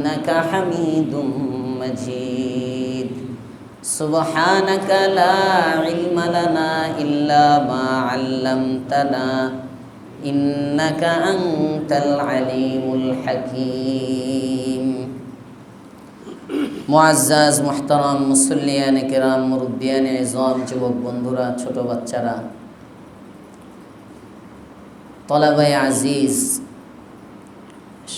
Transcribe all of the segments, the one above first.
إنك حميد مجيد سبحانك لا علم لنا إلا ما علمتنا إنك أنت العليم الحكيم মুআজ্জাজ মুহতারাম মুসল্লিয়ান কেরাম মুরব্বিয়ান ইজম যুবক বন্ধুরা ছোট বাচ্চারা তলাবাই আজিজ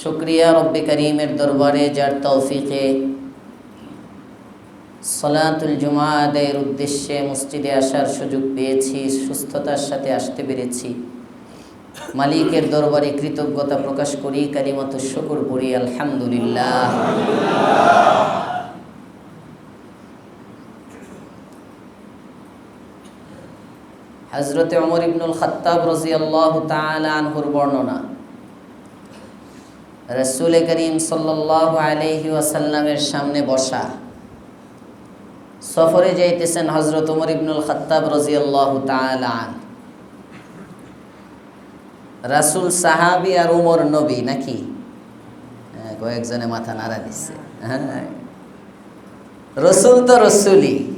শুক্রিয়া রব্বে করিমের দরবারে যার তৌফিকে। সলাতুল জুমা আদায়ের উদ্দেশ্যে মসজিদে আসার সুযোগ পেয়েছি, সুস্থতার সাথে আসতে পেরেছি। মালিকের দরবারে কৃতজ্ঞতা প্রকাশ করি, কালিমত শুকুর করি আলহামদুলিল্লাহ। হজরতে অমর ইবনুল খত্তাব রাজিয়াল্লাহু তাআলা আনহুর বর্ণনা রসুল করিম ওয়াসাল্লামের সামনে বসা। সফরে যাইতেছেন হজরত উমর ইবনুল খত্তাব রাজিয়াল্লাহু তাআলা আন রাসূল সাহাবী আর উমর নবী নাকি? হ্যাঁ, কয়েকজনে মাথা নাড়া দিচ্ছে। হ্যাঁ। রসুল তো রসুলই।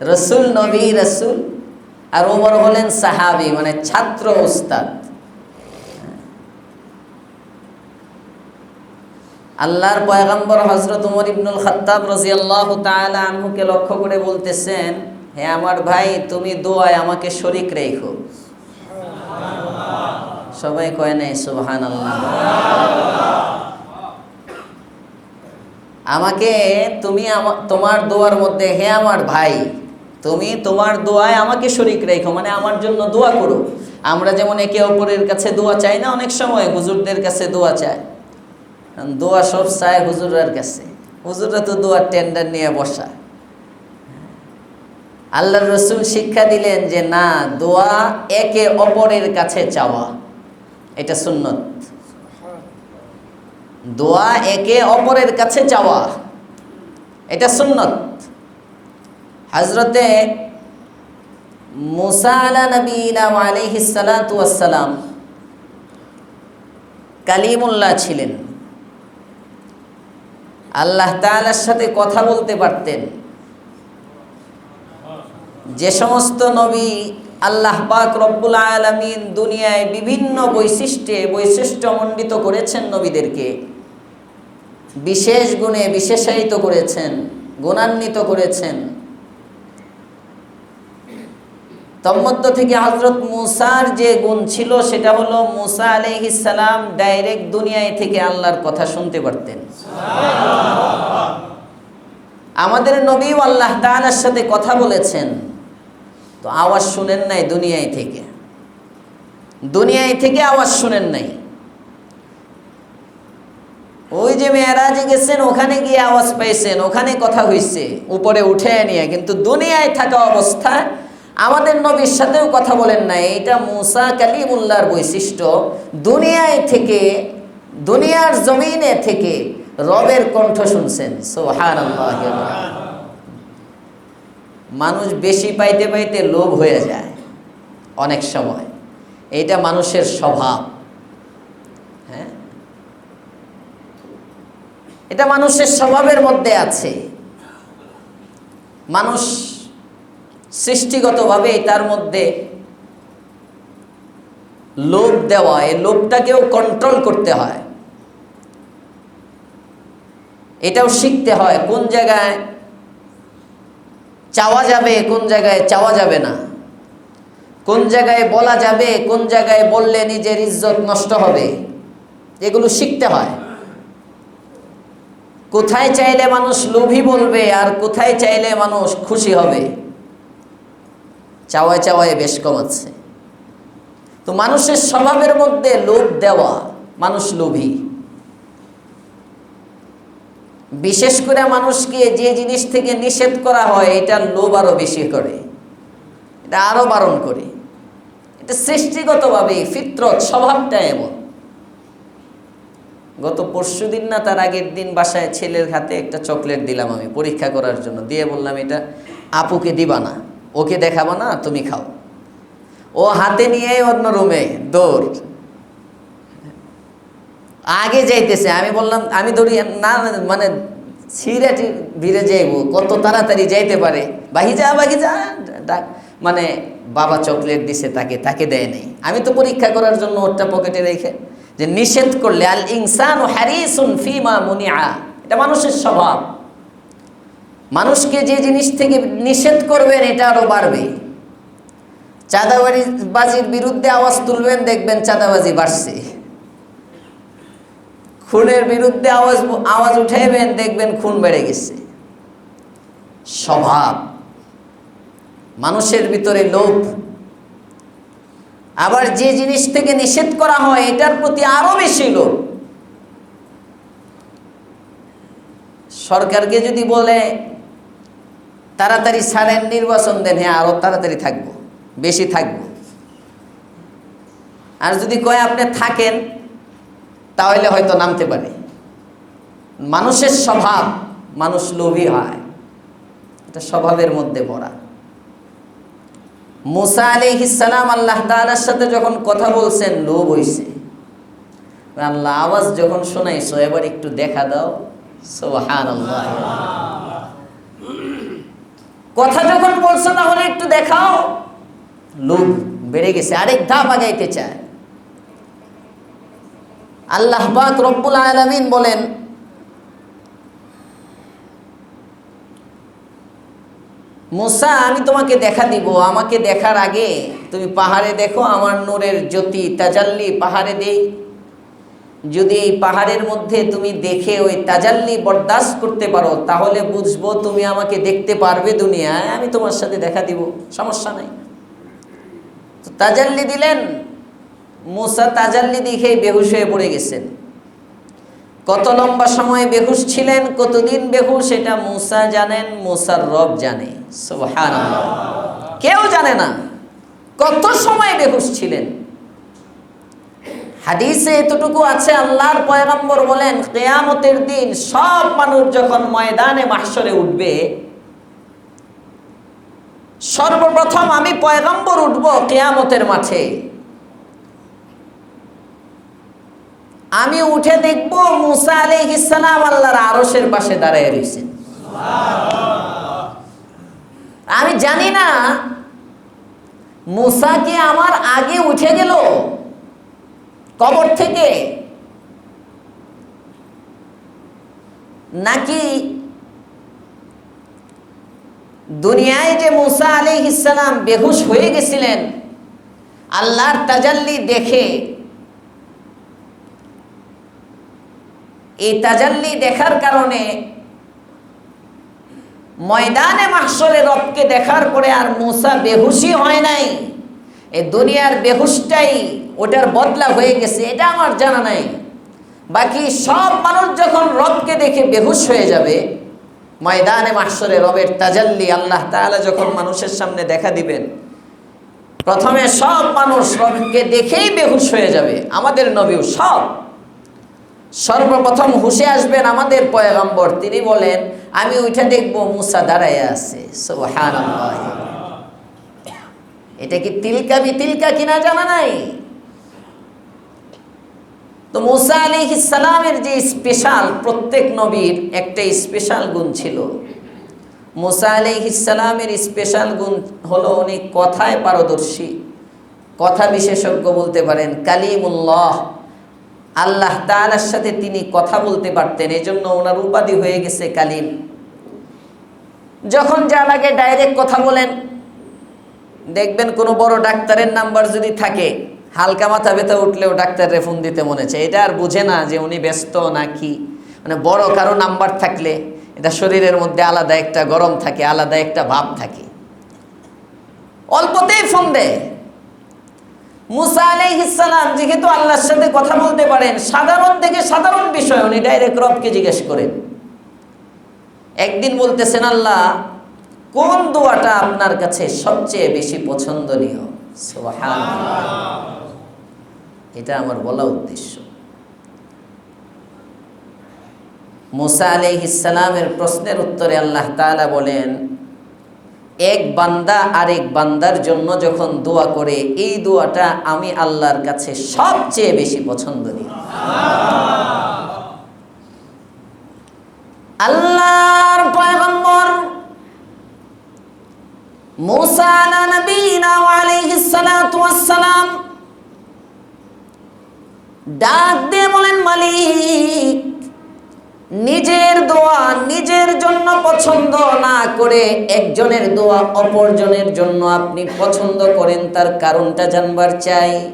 রসুল নবী রসুল। আর উমর হলেন সাহাবি মানে ছাত্র উস্তাদ আল্লাহর পয়গম্বর হজরত উমর ইবনুল খত্তাব রাজিয়াল্লাহু তাআলা আনহুকে লক্ষ্য করে বলতেছেন, হে আমার ভাই, তুমি দোয়ায় আমাকে শরিক রেখো। সবাই কয় নাই, সুবহানাল্লাহ। আমাকে তুমি তোমার দোয়ার মধ্যে, হে আমার ভাই, তুমি তোমার দোয়ায় আমাকে শরিক রেখো মানে আমার জন্য দোয়া করো। আমরা যেমন একে অপরের কাছে দোয়া চাই না, অনেক সময় হুজুরদের কাছে দোয়া চায় দোয়া সব চায় হুজুরের কাছে। হুজুররা তো দোয়ার টেন্ডার নিয়ে বসা। আল্লাহ রসুল শিক্ষা দিলেন যে, না, দোয়া একে অপরের কাছে চাওয়া। এটা সুন্নত। দোয়া একে অপরের কাছে চাওয়া। এটা সুন্নত। হজরতে মুসা আলা নবীনা আলাইহিস সালাতু ওয়াসসালাম কালিমুল্লাহ ছিলেন। আল্লাহ তালার সাথে কথা বলতে পারতেন। যে সমস্ত নবী আল্লাহ পাক রব্বুল আলমিন দুনিয়ায় বিভিন্ন বৈশিষ্ট্যে বৈশিষ্ট্যমণ্ডিত করেছেন নবীদেরকে। বিশেষ গুণে বিশেষায়িত করেছেন, গুণান্বিত করেছেন। তন্মধ্য থেকে হজরত মুসার যে গুণ ছিল, সেটা হলো মুসা আলাইহিস সালাম ডাইরেক্ট দুনিয়ায় থেকে আল্লাহর কথা শুনতে পারতেন। আমাদের নবীও আল্লাহ তাআলার সাথে কথা বলেছেন। তো আওয়াজ শুনেন নাই দুনিয়ায় থেকে। দুনিয়ায় থেকে আওয়াজ শুনেন নাই। ওই যে মেয়েরাজে গেছেন, ওখানে গিয়ে আওয়াজ পাইছেন, ওখানে কথা হইছে, উপরে উঠে নিয়ে, কিন্তু দুনিয়ায় থাকা অবস্থায় আমাদের নবীর সাথেও কথা বলেন না এটা মুসা কালিমুল্লাহর বৈশিষ্ট্য। দুনিয়ায় থেকে, দুনিয়ার জমিনে থেকে রবের কণ্ঠ শুনছেন। সুবহানাল্লাহ মানুষ বেশি পাইতে পাইতে লোভ হয়ে যায় অনেক সময়। এটা মানুষের স্বভাব। হ্যাঁ? এটা মানুষের স্বভাবের মধ্যে আছে। মানুষ সৃষ্টিগতভাবে তার মধ্যে লোভ দেওয়া, এই লোভটাকেও কন্ট্রোল করতে হয়। এটাও শিখতে হয়, কোন জায়গায় চাওয়া যাবে, কোন জায়গায় চাওয়া যাবে না। কোন জায়গায় বলা যাবে, কোন জায়গায় বললে নিজের ইজ্জত নষ্ট হবে। এগুলো শিখতে হয়। কোথায় চাইলে মানুষ লোভী বলবে, আর কোথায় চাইলে মানুষ খুশি হবে? চাওয়ায় চাওয়ায় বেশ কমাচ্ছে। তো মানুষের স্বভাবের মধ্যে লোভ দেওয়া মানুষ লোভী। বিশেষ করে মানুষকে যে জিনিস থেকে নিষেধ করা হয় এটা লোভ আরও বেশি করে। এটা আরও বারণ করে। এটা সৃষ্টিগতভাবে ফিতরত স্বভাবটা এমন। গত পরশু দিন না তার আগের দিন বাসায় ছেলের হাতে একটা চকলেট দিলাম আমি পরীক্ষা করার জন্য। দিয়ে বললাম, এটা আপুকে দিবা না। ওকে দেখাবো না, তুমি খাও। ও হাতে নিয়ে অন্য রুমে, দৌড়। আগে যাইতেছে, আমি বললাম, আমি ধরি না মানে সিরাটি ভিড়ে যাইব, কত তাড়াতাড়ি যাইতে পারে। বাহি যা বাহি যা ডাক মানে বাবা চকলেট দিছে তাকে তাকে দেয় নাই। আমি তো পরীক্ষা করার জন্য ওরটা পকেটে রেখে যে নিষেধ করলে আল ইনসান ও হ্যারিসুন ফিমা মুনিয়া এটা মানুষের স্বভাব। মানুষকে যে জিনিস থেকে নিষেধ করবেন, এটা আরও বাড়বে। চাঁদাবাজি বাজির বিরুদ্ধে আওয়াজ তুলবেন, দেখবেন চাঁদাবাজি বাড়ছে। খুনের বিরুদ্ধে আওয়াজ আওয়াজ উঠাইবেন, দেখবেন খুন বেড়ে গেছে। স্বভাব। মানুষের ভিতরে লোভ। আবার যে জিনিস থেকে নিষেধ করা হয়, এটার প্রতি আরও বেশি লোভ। সরকারকে যদি বলে তাড়াতাড়ি ছাড়েন, নির্বাচন দেন হ্যাঁ আরও তাড়াতাড়ি থাকব, বেশি থাকব। আর যদি কয় আপনি থাকেন, তাহলে হয়তো নামতে পারে। মানুষের স্বভাব, মানুষ লোভী হয়। এটা স্বভাবের মধ্যে পড়া মুসা আলিহিসাল্লাম আল্লাহ তালার সাথে যখন কথা বলছেন, লোভ হইছে। আল্লাহ আওয়াজ যখন শোনাইছো, এবার একটু দেখা দাও। সোহান কথা যখন বলছো, তাহলে একটু দেখাও। লোভ বেড়ে গেছে, আরেক ধাপ আগাইতে চায়। আল্লাহ পাক রব্বুল আলামিন বলেন, মুসা, আমি তোমাকে দেখা দিব। আমাকে দেখার আগে তুমি পাহাড়ে দেখো, আমার নূরের জ্যোতি, তাজাল্লি পাহাড়ে দেই। যদি এই পাহাড়ের মধ্যে তুমি দেখে ওই তাজাল্লি বরদাস্ত করতে পারো, তাহলে বুঝব তুমি আমাকে দেখতে পারবে দুনিয়ায়, আমি তোমার সাথে দেখা দিব, সমস্যা নাই। তো তাজাল্লি দিলেন, মুসা তাজাল্লি দেখেই বেহুশ হয়ে পড়ে গেছেন। কত লম্বা সময় বেহুশ ছিলেন, কতদিন বেহুশ, এটা মুসা জানেন, মুসার রব জানে। কেউ জানে না কত সময় বেহুশ ছিলেন। হাদিসে এতটুকু আছে, আল্লাহর পয়গম্বর বলেন, কেয়ামতের দিন সব মানুষ যখন ময়দানে মাহশরে উঠবে, সর্বপ্রথম আমি পয়গম্বর উঠব কেয়ামতের মাঠে। আমি উঠে দেখব মুসা আলাইহিসসালাম আল্লাহর আরসের পাশে দাঁড়ায় রয়েছেন আমি জানি না, মুসা কি আমার আগে উঠে গেল? কবর থেকে নাকি দুনিয়ায় যে মুসা আলাইহিসসালাম বেহুশ হয়ে গেছিলেন, আল্লাহর তাজাল্লি দেখে, এই তাজাল্লি দেখার কারণে ময়দানে মাহসরে রবকে দেখার পরে আর মুসা বেহুশি হয় নাই। এই দুনিয়ার বেহুশটাই ওটার বদলা হয়ে গেছে, এটা আমার জানা নাই। বাকি সব মানুষ যখন রবকে দেখে বেহুশ হয়ে যাবে, ময়দানে মাহসরে রবের তাজাল্লি আল্লাহ তাআলা যখন মানুষের সামনে দেখা দিবেন, প্রথমে সব মানুষ রবকে দেখেই বেহুশ হয়ে যাবে, আমাদের নবীও সব। সর্বপ্রথম হুসে আসবেন আমাদের পয়গম্বর, তিনি বলেন, আমি ওইটা দেখব মুসা দাঁড়ায় আছে। সুবহানাল্লাহ। এটা কি তিলকা বি তিলকা কিনা জানা নাই? তো মুসা আলাইহিস সালামের যে স্পেশাল প্রত্যেক নবীর একটা স্পেশাল গুণ ছিল। মুসা আলাইহিস সালামের স্পেশাল গুণ হলো উনি কথায় পারদর্শী। কথা বিশেষজ্ঞ বলতে পারেন, কালিমুল্লাহ। আল্লাহ তাআলার সাথে তিনি কথা বলতে পারতেন এই জন্য ওনার উপাধি হয়ে গেছে কালিম। যখন যা লাগে ডাইরেক্ট কথা বলেন দেখবেন কোনো বড় ডাক্তারের নাম্বার যদি থাকে, হালকা মাথা ব্যথা উঠলেও ডাক্তাররে ফোন দিতে মনে চায়। এটা আর বুঝে না যে উনি ব্যস্ত না কি মানে বড় কারও নাম্বার থাকলে এটা শরীরের মধ্যে আলাদা একটা গরম থাকে, আলাদা একটা ভাব থাকে। অল্পতেই ফোন দেয়। মুসা আলাইহিসালাম যেহেতু আল্লাহর সাথে কথা বলতে পারেন, সাধারণ থেকে সাধারণ বিষয়, উনি ডাইরেক্ট রবকে জিজ্ঞেস করেন। একদিন বলতেছেন, আল্লাহ কোন দোয়াটা আপনার কাছে সবচেয়ে বেশি পছন্দনীয়? এটা আমার বলা উদ্দেশ্য। মুসা আলহ ইসালামের প্রশ্নের উত্তরে আল্লাহ তালা বলেন, এক বান্দা আরেক বান্দার জন্য যখন দোয়া করে, এই দোয়াটা আমি আল্লাহর কাছে সবচেয়ে বেশি পছন্দনীয়। আল্লাহর পয়গম্বর ডাক বলেন নিজের দোয়া নিজের জন্য পছন্দ না করে একজনের দোয়া অপরজনের জন্য আপনি পছন্দ করেন, তার কারণটা জানবার চাই।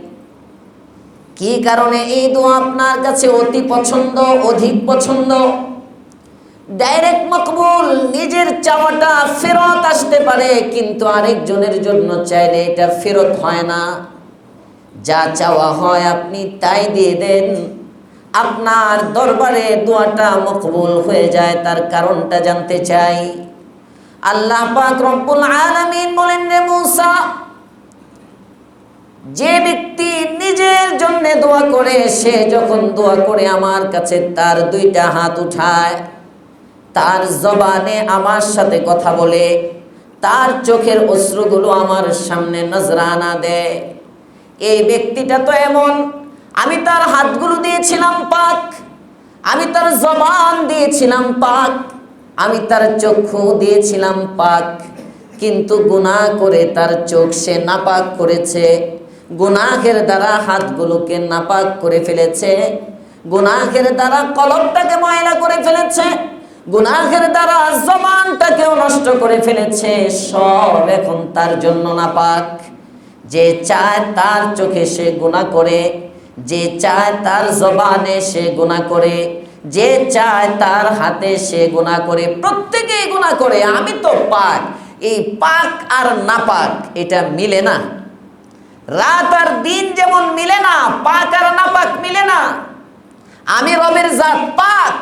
কি কারণে এই দোয়া আপনার কাছে অতি পছন্দ, অধিক পছন্দ? ডাইরেক্ট মকবুল, নিজের চাওয়াটা ফেরত আসতে পারে, কিন্তু আরেকজনের জন্য চাইলে এটা ফেরত হয় না। যা চাওয়া হয় আপনি তাই দিয়ে দেন। আপনার দরবারে দোয়াটা মকবুল হয়ে যায়, তার কারণটা জানতে চাই। আল্লাহ পাক রব্বুল আলামিন বলেন রে মূসা, যে ব্যক্তি নিজের জন্য দোয়া করে, সে যখন দোয়া করে আমার কাছে তার দুইটা হাত উঠায়। তার জবানে আমার সাথে কথা বলে, তার চোখের অশ্রুগুলো আমার সামনে নজরানা দেয়। এই ব্যক্তিটা তো এমন, আমি তার হাতগুলো দিয়েছিলাম পাক, আমি তার জবান দিয়েছিলাম পাক, আমি তার চক্ষু দিয়েছিলাম পাক, কিন্তু গুনাহ করে তার চোখ সে নাপাক করেছে। গুনাহের দ্বারা হাতগুলোকে নাপাক করে ফেলেছে, গুনাহের দ্বারা কলমটাকে ময়লা করে ফেলেছে। গুনাহের দ্বারা জবানটাকেও নষ্ট করে ফেলেছে। সব এখন তার জন্য নাপাক। যে চায় তার চোখে সে গুণা করে, যে চায় তার জবানে সে গুণা করে, যে চায় তার হাতে সে গুণা করে, প্রত্যেকেই গুণা করে। আমি তো পাক, এই পাক আর নাপাক, এটা মিলে না। রাত আর দিন যেমন মিলে না, পাক আর নাপাক মিলে না। আমি রবের জাত পাক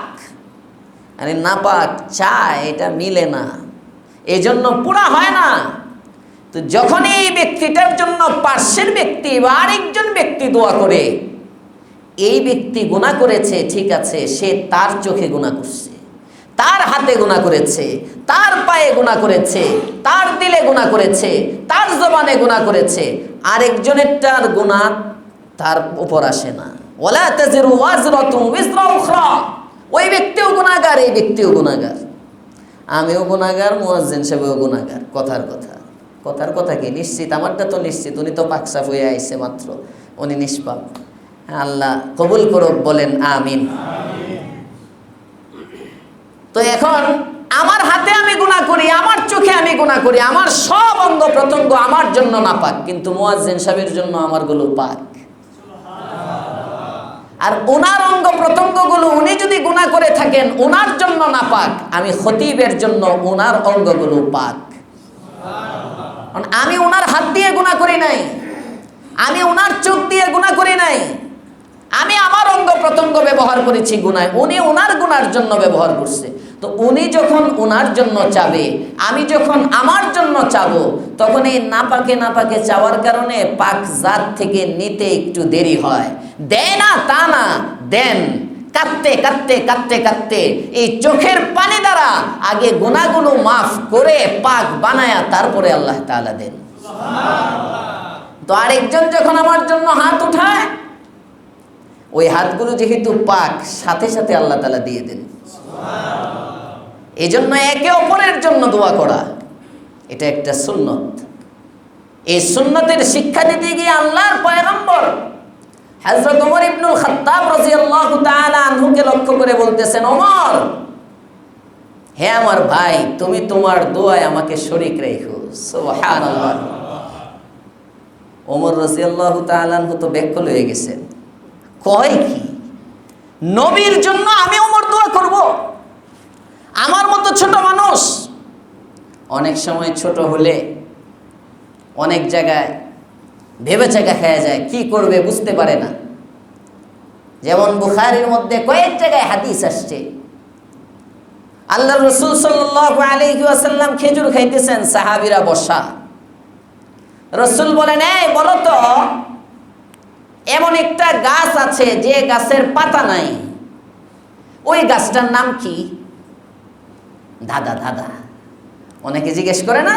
আরে নাপাক চায় এটা মিলে না। এই জন্য পুরা হয় না। তো যখন এই ব্যক্তিটার জন্য পার্শ্বের ব্যক্তি বা আরেকজন ব্যক্তি দোয়া করে, এই ব্যক্তি গুণা করেছে, ঠিক আছে, সে তার চোখে গুণা করছে। তার হাতে গুণা করেছে, তার পায়ে গুণা করেছে, তার দিলে গুণা করেছে, তার জবানে গুণা করেছে। আরেকজনেরটার গুণা তার উপর আসে না। ওলা তাজিরু ওয়াজরাতুম উখরা। ওই ব্যক্তিও গুণাগার এই ব্যক্তিও গুণাগার। আমিও গুণাগার মুয়াজ্জিন সাহেবও গুণাগার কথার কথা। কথার কথা কি? নিশ্চিত আমারটা তো নিশ্চিত উনি তো পাকসাফ হয়ে আইছে মাত্র উনি নিষ্পাপ। হ্যাঁ, আল্লাহ কবুল করুক বলেন আমিন। তো এখন আমার হাতে আমি গুণা করি আমার চোখে আমি গুণা করি আমার সব অঙ্গ প্রত্যঙ্গ আমার জন্য না পাক কিন্তু মুয়াজ্জিন সাহেবের জন্য আমারগুলো পাক। আর ওনার অঙ্গ প্রত্যঙ্গগুলো উনি যদি গুণা করে থাকেন, ওনার জন্য না পাক আমি খতিবের জন্য ওনার অঙ্গগুলো পাক। আমি ওনার হাত দিয়ে গুণা করি নাই। আমি ওনার চোখ দিয়ে গুণা করি নাই। আমি আমার অঙ্গ প্রত্যঙ্গ ব্যবহার করেছি গুনায় উনি ওনার গুনার জন্য ব্যবহার করছে। তো উনি যখন ওনার জন্য চাবে, আমি যখন আমার জন্য চাব, তখন এই নাপাকে নাপাকে চাওয়ার কারণে পাক জাত থেকে নিতে একটু দেরি হয়। দেয় না, তা না, দেন। কাঁদতে কাঁদতে কাঁদতে কাঁদতে এই চোখের পানি দ্বারা আগে গুণাগুলো মাফ করে পাক বানায়া তারপরে আল্লাহ তালা দেন। তো আরেকজন যখন আমার জন্য হাত উঠায়, ওই হাতগুলো যেহেতু পাক, সাথে সাথে আল্লাহ তালা দিয়ে দেন। এই জন্য একে অপরের জন্য দোয়া করা। এটা একটা সুন্নত। এই সুন্নতের শিক্ষা দিতে গিয়ে আল্লাহর পয়গম্বর হযরত ওমর ইবনুল খাত্তাব আনহুকে লক্ষ্য করে বলতেছেন, ওমর, হে আমার ভাই, তুমি তোমার দোয়ায় আমাকে শরীক রেখো। ওমর রাদিয়াল্লাহু তাআলা আনহু তো ব্যাকুল হয়ে গেছেন। কয় কি? নবীর জন্য আমি ওমর দোয়া করব। আমার মতো ছোট মানুষ অনেক সময় ছোট হলে অনেক জায়গায় ভেবে চাকা খাওয়া যায়, কি করবে বুঝতে পারে না। যেমন বুখারির মধ্যে কয়েক জায়গায় হাদিস আসছে। আল্লাহ রসুল ওয়াসাল্লাম খেজুর খাইতেছেন, সাহাবিরা বসা। রসুল বলেন, এই বলো তো এমন একটা গাছ আছে যে গাছের পাতা নাই। ওই গাছটার নাম কি? দাদা দাদা অনেকে জিজ্ঞেস করে না?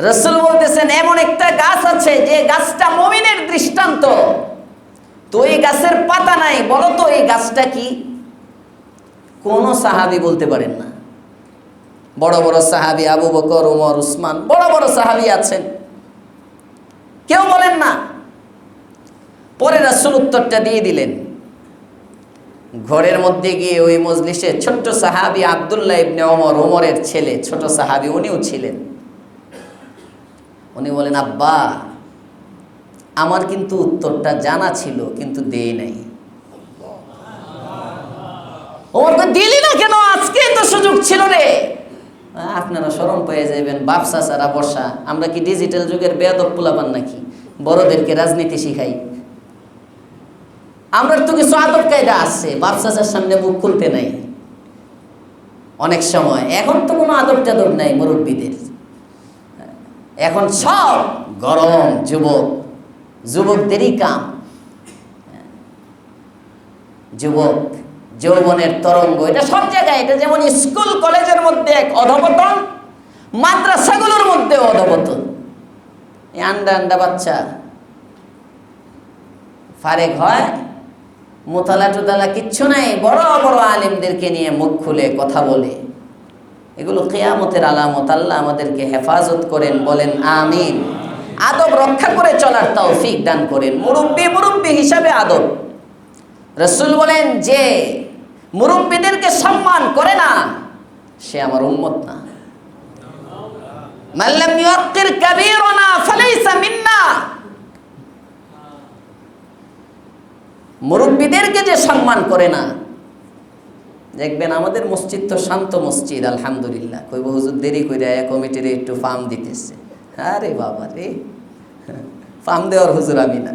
রসুল বলতেছেন, এমন একটা গাছ আছে যে গাছটা মমিনের দৃষ্টান্ত। তো এই গাছের পাতা নাই, বলো তো এই গাছটা কি? কোনো সাহাবি বলতে পারেন না। বড় বড় সাহাবি আবু বকর ওমর উসমান, বড় বড় সাহাবি আছেন। কেউ বলেন না। পরে রাসুল উত্তরটা দিয়ে দিলেন। ঘরের মধ্যে গিয়ে ওই মজলিসে ছোট্ট সাহাবি আবদুল্লাহ ইবনে ওমর, ওমরের ছেলে, ছোট সাহাবি, উনিও ছিলেন। উনি বলেন, আব্বা, আমার কিন্তু উত্তরটা জানা ছিল, কিন্তু দেই নাই। ওমরকে দিলি না কেন? আজকে তো সুযোগ ছিল রে। আপনারা স্মরণ পেয়ে যাবেন বাপসা সারা বসা আমরা কি ডিজিটাল যুগের বেয়াদব পোলাপান নাকি? বড়দেরকে রাজনীতি শিখাই। আমরা তো কিছু আদব কায়দা আছে বাপসাচার সামনে মুখ খুলতে নাই। অনেক সময়। এখন তো কোনো আদব টাদব নাই মুরব্বীদের। এখন সব গরম যুবক। যুবকদেরই কাম। যুবক যৌবনের তরঙ্গ। এটা সব জায়গায়, এটা যেমন স্কুল, কলেজের মধ্যে এক অধপতন, মাদ্রাসাগুলোর মধ্যে অধপতন। এই আন্ডা আন্ডা বাচ্চা ফারেক হয়, মোতালা টোতালা কিচ্ছু নাই, বড় বড় আলিমদেরকে নিয়ে মুখ খুলে কথা বলে। এগুলো কেয়ামতের আলামত, আল্লাহ আমাদেরকে হেফাজত করেন, বলেন আমিন। আদব রক্ষা করে চলার তৌফিক দান করেন। মুরব্বী মুরব্বী হিসাবে আদব। রসুল বলেন যে মুরব্বীদেরকে সম্মান করে না, সে আমার উম্মত না। মুরব্বীদেরকে যে সম্মান করে না, দেখবেন আমাদের মসজিদ তো শান্ত মসজিদ, আলহামদুলিল্লাহ। কইব হুজুর, দেরি করে কমিটির একটু ফার্ম দিতেছে। আরে বাবা রে ফার্ম দেওয়ার হুজুর আমি না।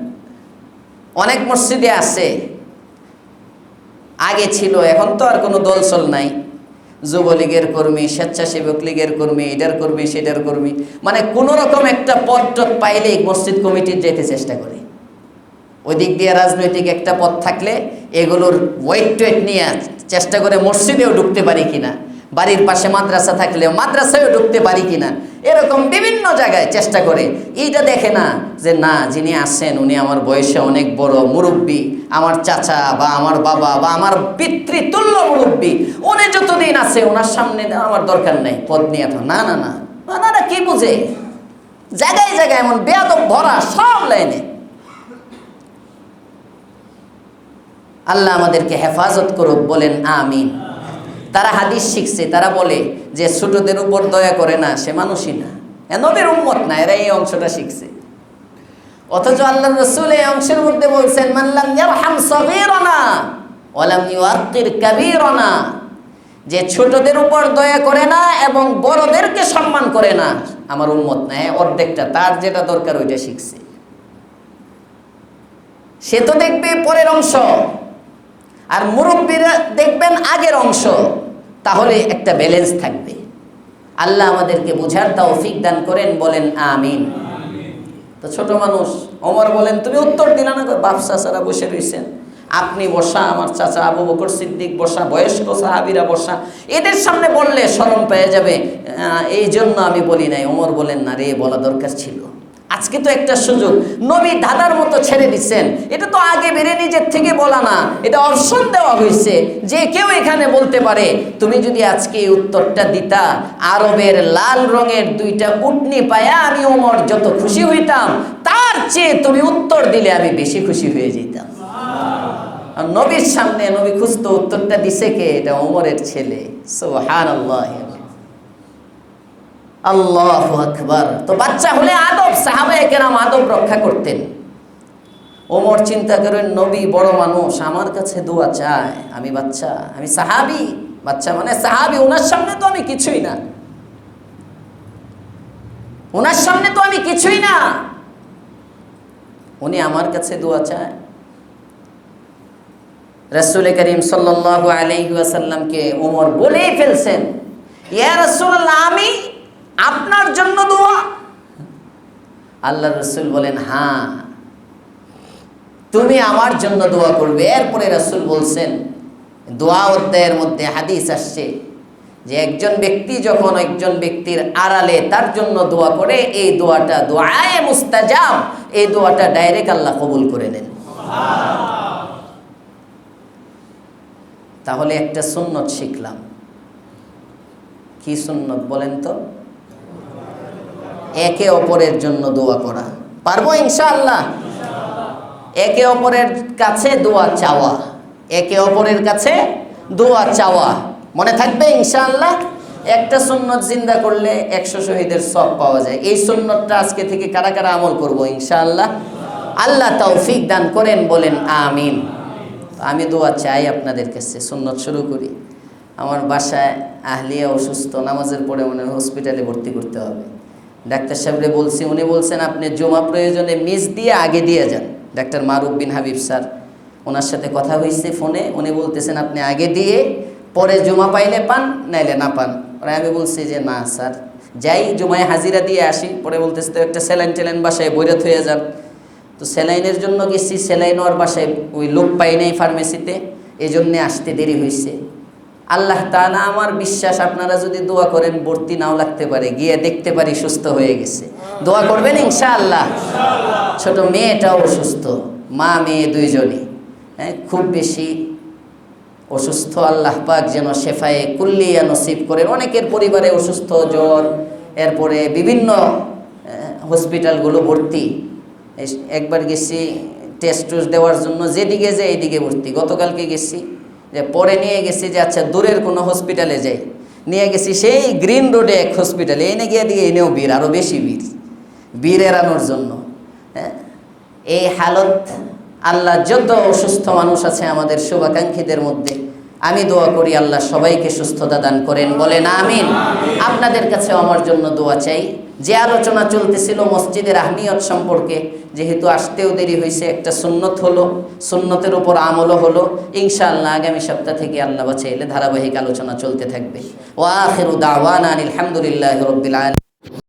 অনেক মসজিদে আছে আগে ছিল, এখন তো আর কোনো দলসল নাই। যুবলীগের কর্মী, স্বেচ্ছাসেবক লীগের কর্মী, এটার কর্মী, সেটার কর্মী মানে কোনো রকম একটা পদ টদ পাইলেই মসজিদ কমিটির যেতে চেষ্টা করে। ওই দিক দিয়ে রাজনৈতিক একটা পথ থাকলে এগুলোর ওয়েট টোয়েট নিয়ে চেষ্টা করে মসজিদেও ঢুকতে পারি কিনা। বাড়ির পাশে মাদ্রাসা থাকলেও মাদ্রাসায়ও ঢুকতে পারি কিনা? এরকম বিভিন্ন জায়গায় চেষ্টা করে। এইটা দেখে না যে না, যিনি আসেন উনি আমার বয়সে অনেক বড় মুরব্বী। আমার চাচা বা আমার বাবা বা আমার পিতৃতুল্য মুরব্বী। উনি যতদিন আছে ওনার সামনে আমার দরকার নেই, পদ নিয়ে তো না না না। না না কি বুঝে? জায়গায় জায়গায় এমন বেয়াদব ভরা সব লাইনে। আল্লাহ আমাদেরকে হেফাজত করুক, বলেন আমিন। তারা হাদিস শিখছে, তারা বলে যে ছোটদের উপর দয়া করে না, সে মানুষই না। নবীর উম্মত না, এরা এই অংশটা শিখছে। অথচ আল্লাহ রসুল এই অংশের মধ্যে বলছেন মানলাম ইয়ারহাম যে ছোটদের উপর দয়া করে না এবং বড়দেরকে সম্মান করে না, আমার উম্মত না অর্ধেকটা, তার যেটা দরকার ওইটা শিখছে। সে তো দেখবে পরের অংশ। আর মুরব্বীরা দেখবেন আগের অংশ, তাহলে একটা ব্যালেন্স থাকবে। আল্লাহ আমাদেরকে বোঝার তৌফিক দান করেন, বলেন আমিন। তো ছোট মানুষ অমর বলেন, তুমি উত্তর দিলা না বাপ চাচারা বসে রয়েছেন আপনি বসা, আমার চাচা আবু বকর সিদ্দিক বসা, বয়স্ক সাহাবিরা বসা। এদের সামনে বললে স্মরণ পেয়ে যাবে। এই জন্য আমি বলি নাই। ওমর বলেন, না রে, বলা দরকার ছিল। আজকে তো একটা সুযোগ। নবী দাদার মতো ছেড়ে দিচ্ছেন। এটা তো আগে বেড়ে নিজের থেকে বলা না। এটা অপশন দেওয়া হয়েছে। যে কেউ এখানে বলতে পারে, তুমি যদি আজকে উত্তরটা দিতা, আরবের লাল রঙের দুইটা উটনি পায়া আমি ওমর যত খুশি হইতাম, তার চেয়ে তুমি উত্তর দিলে আমি বেশি খুশি হয়ে যেতাম। আর নবীর সামনে নবী খুঁজতো, উত্তরটা দিছে কে? এটা ওমরের ছেলে। সোহান আল্লাহ আল্লাহ আকবার। তো বাচ্চা হলে আদব, সাহাবায়ে কেরাম আদব রক্ষা করতেন। ওমর চিন্তা করেন, নবী বড় মানুষ, আমার কাছে দোয়া চায়, আমি বাচ্চা, আমি সাহাবি। বাচ্চা মানে সাহাবি ওনার সামনে তো আমি কিছুই না। ওনার সামনে তো আমি কিছুই না। উনি আমার কাছে দোয়া চায়। রসুল করিম সাল্লাহ আলহিহাসাল্লামকে ওমর বলেই ফেলছেন, ইয়া রসুল্লাহ আমি আপনার জন্য দোয়া। আল্লাহ রসুল বলেন হ্যাঁ তুমি আমার জন্য দোয়া করবে। এরপরে রসুল বলছেন, দোয়া অধ্যায়ের মধ্যে হাদিস আসছে যে একজন ব্যক্তি যখন একজন ব্যক্তির আড়ালে তার জন্য দোয়া করে, এই দোয়াটা দোয়ায় মুস্তাজাব, এই দোয়াটা ডাইরেক্ট আল্লাহ কবুল করে নেন। তাহলে একটা সুন্নত শিখলাম। কি সুন্নত বলেন তো? একে অপরের জন্য দোয়া করা। পারব ইনশাআল্লাহ? একে অপরের কাছে দোয়া চাওয়া। একে অপরের কাছে দোয়া চাওয়া। মনে থাকবে ইনশাআল্লাহ? একটা সুন্নত জিন্দা করলে একশো শহীদের সব পাওয়া যায়। এই সুন্নতটা আজকে থেকে কারা কারা আমল করব ইনশাআল্লাহ? আল্লাহ তৌফিক দান করেন, বলেন আমিন। আমি দোয়া চাই আপনাদের কাছে, সুন্নত শুরু করি। আমার বাসায় আহলিয়া অসুস্থ, নামাজের পরে মনে হয় হসপিটালে ভর্তি করতে হবে। ডাক্তার সাহেবরে বলছি, উনি বলছেন, আপনি জমা প্রয়োজনে মিস দিয়ে আগে দিয়ে যান। ডাক্তার মারুফ বিন হাবিব, স্যার, ওনার সাথে কথা হয়েছে ফোনে, উনি বলতেছেন, আপনি আগে দিয়ে, পরে জমা পাইলে পান, নাইলে না পান। পরে আমি বলছি যে, না, স্যার, যাই, জমায় হাজিরা দিয়ে আসি। পরে বলতেছে, তো একটা স্যালাইন টেলাইন বাসায় বৈরাত হয়ে যান। তো স্যালাইনের জন্য গেছি, স্যালাইন ওর বাসায় ওই লোক পাই নাই ফার্মেসিতে এই জন্যে আসতে দেরি হয়েছে আল্লাহ তাআলা আমার বিশ্বাস, আপনারা যদি দোয়া করেন, ভর্তি নাও লাগতে পারে, গিয়ে দেখতে পারি সুস্থ হয়ে গেছে। দোয়া করবেন ইনশা আল্লাহ ছোট মেয়েটাও অসুস্থ, মা, মেয়ে দুইজনই। হ্যাঁ খুব বেশি অসুস্থ আল্লাহ পাক যেন শেফায়ে কুল্লিয়া নসিব করেন। অনেকের পরিবারে অসুস্থ, জ্বর, এরপরে বিভিন্ন হসপিটালগুলো ভর্তি। একবার গেছি টেস্ট টুস দেওয়ার জন্য, যেদিকে যে, এইদিকে ভর্তি। গতকালকে গেছি। যে পরে নিয়ে গেছি যে আচ্ছা দূরের কোনো হসপিটালে যাই। নিয়ে গেছি সেই গ্রিন রোডে এক হসপিটালে এনে গিয়ে দিয়ে এনেও বীর আরও বেশি বীর। বীর এড়ানোর জন্য হ্যাঁ? এই হালত, আল্লাহ যত অসুস্থ মানুষ আছে আমাদের শুভাকাঙ্ক্ষীদের মধ্যে, আমি দোয়া করি আল্লাহ সবাইকে সুস্থতা দান করেন, বলেন আমিন। আপনাদের কাছে আমার জন্য দোয়া চাই। যে আলোচনা চলতেছিল মসজিদের আহমিয়ত সম্পর্কে, যেহেতু আসতেও দেরি হয়েছে, একটা সুন্নত হলো, সুন্নতের উপর আমলও হলো, ইনশাআল্লাহ আগামী সপ্তাহ থেকে আল্লাহ বাছে এলে ধারাবাহিক আলোচনা চলতে থাকবে। ও আখের দাওয়ানা আলহামদুলিল্লাহ আলামিন।